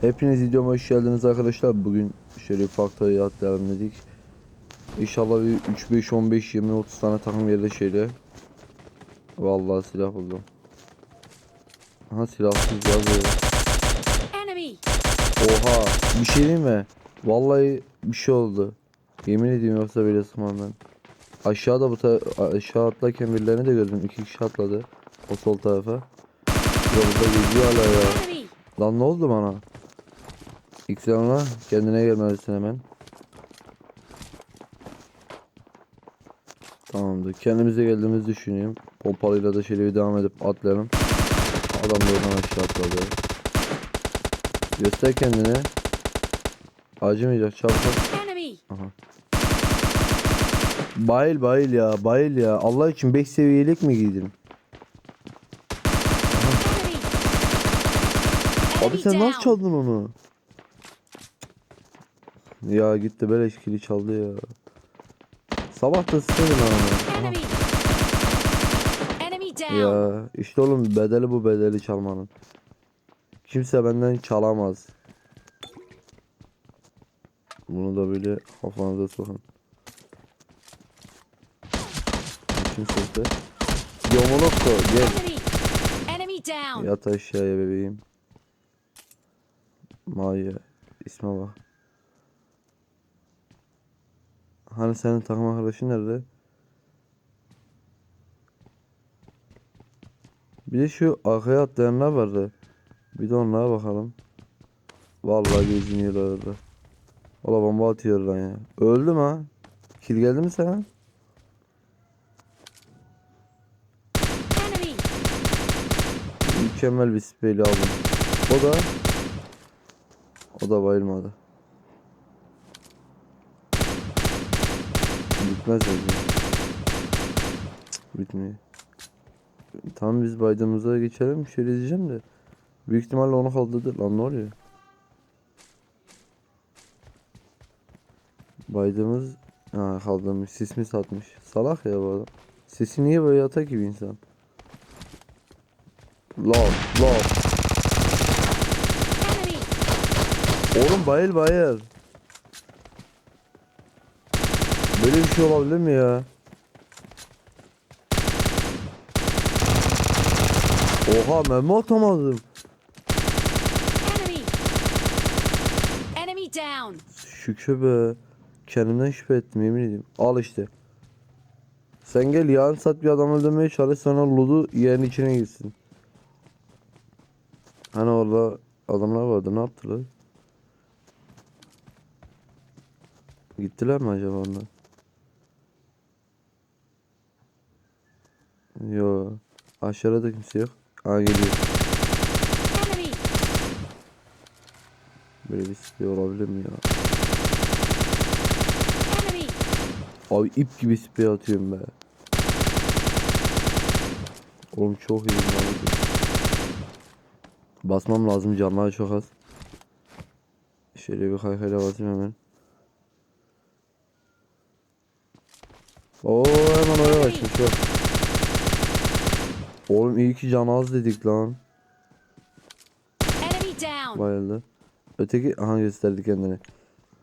Hepiniz videoma hoş geldiniz arkadaşlar. Bugün şöyle faktayı atlayalım dedik. İnşallah bir 3 5 15 20 30 tane takım gelir şeyle. Vallahi silah buldum. Aha silahsız yazıyor. Oha bir şey diyeyim mi? Vallahi bir şey oldu. Yemin ediyorum yoksa böyle sıkmam ben. Aşağıda bu aşağı atlarken birilerini de gördüm. İki kişi atladı. O sol tarafa. Yolda geziyor hala ya. Lan ne oldu bana? İkranla kendine gelmelisin hemen. Tamamdır. Kendimize geldiğimizi düşüneyim. Pompalıyla da şöyle bir devam edip atlayalım. Adam da oradan aşağı atladı. Göster kendini. Acımayacak çabuk. Enemy! Bayıl bayıl ya bayıl ya. Allah için 5 seviyelik mi giydin? Enemy! Abi sen nasıl çaldın onu? Ya gitti beleş kili çaldı ya. Sabah da! Enemy down! Ya işte oğlum bedeli bu bedeli çalmanın. Kimse benden çalamaz. Bunu da böyle kafanıza sokun. Kim sesi? Yomolokko gel. Yat aşağıya bebeğim. Maya isme bak. Hani senin takım arkadaşın nerede? Bir de şu arkaya atlayanlar vardı. Bir de onlara bakalım. Vallahi geziniyorlar orada. Valla bomba atıyor lan ya. Öldüm ha. Kill geldi mi sana? Mükemmel bir spreyli aldım. O da o da bayılmadı. Bitmez. Cık, Bitmiyor. Tam biz baydığımıza geçelim. Şöyle diyeceğim de. Büyük ihtimalle onu kaldırdı. Lan ne oluyor? Baydığımız ha kaldırmış. Sis mi satmış? Salak ya bu adam. Sesi niye böyle yatak gibi insan? Lol. Enemy! Oğlum bayıl bayıl. Böyle bir şey olabilir mi ya? Oha mermi atamadım. Enemy! Enemy down! Şükür be. Kendimden şüphe ettim yemin ediyorum. Al işte. Sen gel yarın saat bir adam öldürmeye çalış sonra loot'u yerin içine girsin. Hani orada adamlar vardı ne yaptılar? Gittiler mi acaba onlar? Yo. Aşağıda da kimse yok. Aa geliyor. Böyle bir şey olabilir mi ya? Abi ip gibi sprey atıyorum be. Oğlum çok iyi lan. Basmam lazım canlar çok az. Şöyle bir kaykayla basayım hemen. Oo hemen oraya yok. Oğlum iyi ki can az dedik lan. Bayıldı. Öteki aha gösterdi kendini.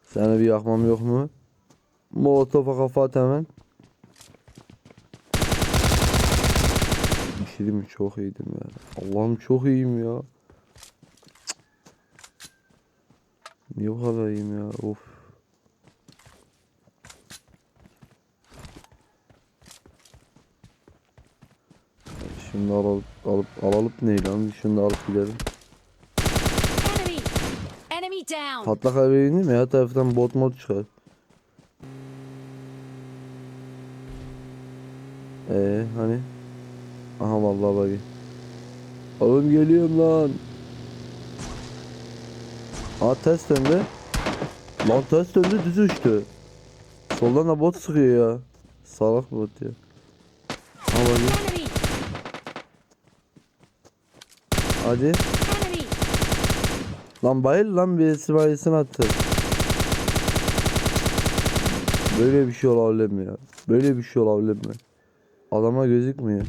Sana bir yakmam yok mu? Molotofa kafa at hemen. Bir şey mi? Çok iyiydim ya. Allah'ım çok iyiyim ya. Niye bu kadar iyiyim ya? Of. Şimdi alıp alıp alalım ne lan? Şunu alıp gidelim. Enemy! Enemy down! Patlak indim ya her taraftan bot mod çıkar. Ee hani? Aha vallahi bak. Oğlum geliyorum lan. Aa ters döndü. Lan ters döndü düz uçtu. Soldan da bot sıkıyor ya. Salak bot ya. Ha bak. Enemy! Hadi. Lan bayıl lan birisi bayılsın attı. Böyle bir şey olabilir mi ya? Böyle bir şey olabilir mi? Adama gözükmüyor.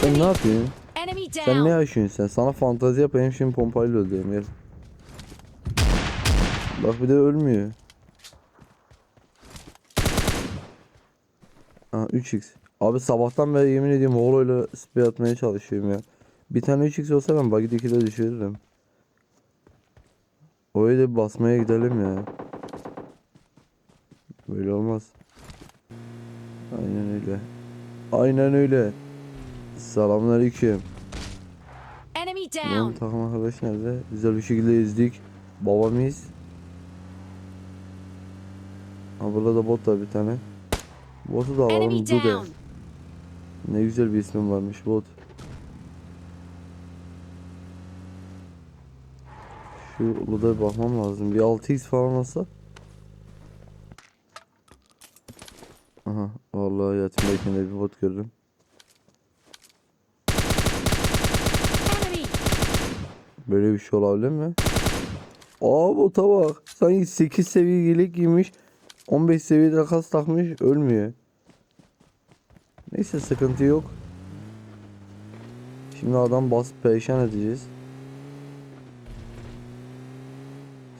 Sen ne yapıyorsun? Sen ne yaşıyorsun sen? Sana fantazi yapayım şimdi pompayla öldüreyim gel. Bak bir de ölmüyor. Ha 3x. Abi sabahtan beri yemin ediyorum holoyla spray atmaya çalışıyorum ya. Bir tane 3x olsa ben buggy 2'de düşürürüm. Da bir basmaya gidelim ya. Böyle olmaz. Aynen öyle. Aynen öyle. Selamünaleyküm. Enemy down. takım arkadaş nerede? Güzel bir şekilde izledik. Babamız. Ha burada da bot var bir tane. Botu da alalım Enemy Dude. Ne güzel bir ismin varmış bot. Şu Luda bir bakmam lazım. Bir 6x falan olsa. Aha vallahi hayatımdayken de bir bot gördüm. Böyle bir şey olabilir mi? Aa bota bak. Sanki 8 seviye yelek giymiş. 15 seviyede kas takmış ölmüyor. Neyse sıkıntı yok. Şimdi adam basıp perişan edeceğiz.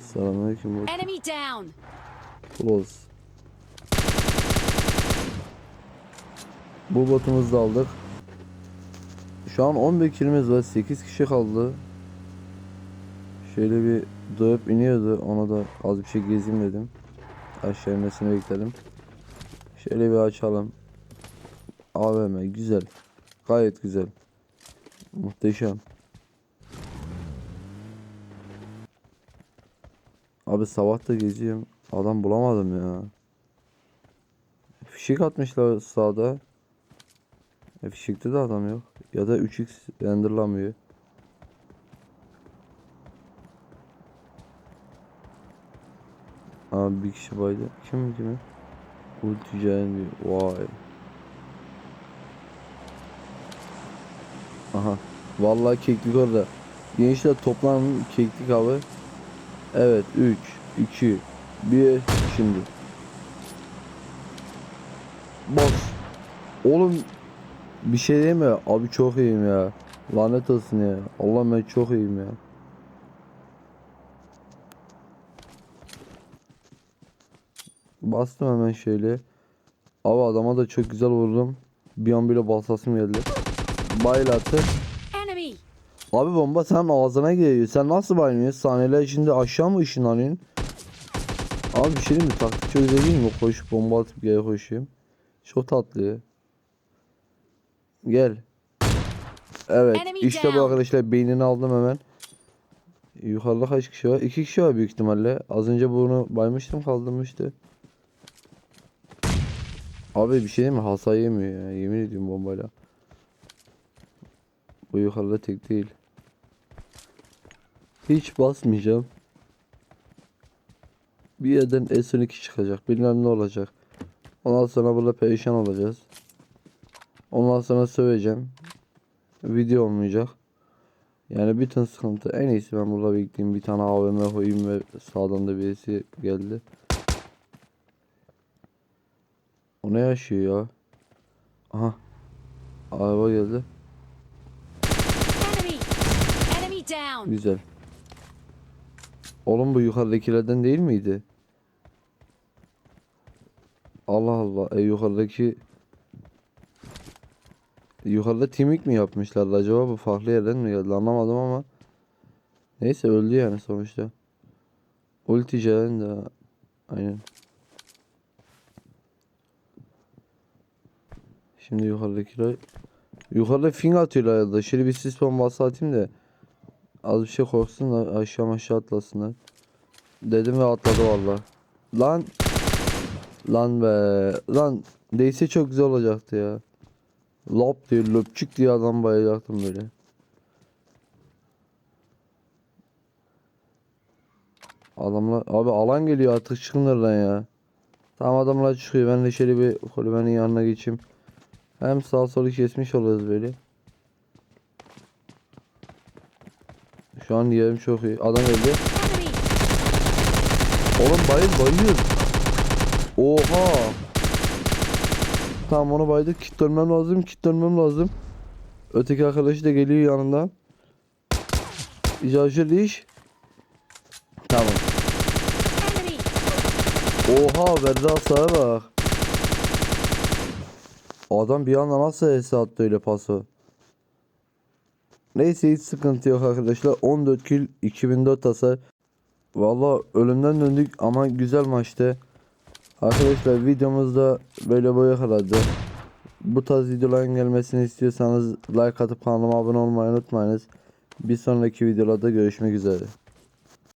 Selamünaleyküm. Enemy down. Close. Bu botumuzu da aldık. Şu an 11 kilimiz var. 8 kişi kaldı. Şöyle bir doğup iniyordu. Ona da az bir şey gezeyim dedim. Aşağı inmesini bekledim. Şöyle bir açalım. AVM güzel. Gayet güzel. Muhteşem. Abi sabah da geziyorum. Adam bulamadım ya. Fişek atmışlar sağda. E, fişekte de adam yok. Ya da 3x renderlamıyor. Abi bir kişi baydı. Kim kimi? Ulti. Vay. Aha. Vallahi keklik orada. Gençler toplanın keklik abi. Evet 3 2 1 şimdi. Bas. Oğlum bir şey değil mi? Abi çok iyiyim ya. Lanet olsun ya. Allah ben çok iyiyim ya. Bastım hemen şöyle. Abi adama da çok güzel vurdum. Bir an bile basasım geldi. Baylatı. Enemy. Abi bomba sen ağzına geliyor. Sen nasıl bayılıyorsun? Saniyeler içinde aşağı mı ışınlanıyorsun? Abi bir şey mi? Taktik güzel değil mi? Koşup bomba atıp geri koşayım. Çok tatlı. Gel. Evet. Enemy işte bu arkadaşlar beynini aldım hemen. Yukarıda kaç kişi var? İki kişi var büyük ihtimalle. Az önce bunu baymıştım kaldırmıştı. Abi bir şey değil mi? Hasar yemiyor ya. Yemin ediyorum bombayla. Bu yukarıda tek değil. Hiç basmayacağım. Bir yerden S12 çıkacak. Bilmem ne olacak. Ondan sonra burada perişan olacağız. Ondan sonra söveceğim. Video olmayacak. Yani bütün sıkıntı. En iyisi ben burada bekleyeyim. Bir tane AVM koyayım ve sağdan da birisi geldi. O ne yaşıyor ya? Aha. Araba geldi. Enemy. Enemy Güzel. Oğlum bu yukarıdakilerden değil miydi? Allah Allah. E yukarıdaki Yukarıda timik mi yapmışlar acaba bu farklı yerden mi geldi anlamadım ama Neyse öldü yani sonuçta. Ulti Jelen de aynen. Şimdi yukarıdakiler Yukarıda fing atıyorlar ya da şöyle bir sis bombası atayım da Az bir şey korksunlar aşağı aşağı atlasınlar. Dedim ve atladı valla. Lan. Lan be. Lan. Değse çok güzel olacaktı ya. Lop diye löpçük diye adam bayacaktım böyle. Adamlar abi alan geliyor artık çıkın oradan ya. Tamam adamlar çıkıyor ben de şöyle bir kulübenin yanına geçeyim. Hem sağ solu kesmiş oluruz böyle. Şu an yerim çok iyi. Adam öldü. Oğlum bayıl bayıl. Oha. Tamam onu baydık. Kit dönmem lazım. Kit dönmem lazım. Öteki arkadaşı da geliyor yanından. İcacı iş. Tamam. Oha verdi hasara bak. Adam bir anda nasıl hesa attı öyle pası. Neyse hiç sıkıntı yok arkadaşlar. 14 kill 2004 hasar. Valla ölümden döndük ama güzel maçtı. Arkadaşlar videomuzda böyle boya kadardı. Bu tarz videoların gelmesini istiyorsanız like atıp kanalıma abone olmayı unutmayınız. Bir sonraki videolarda görüşmek üzere.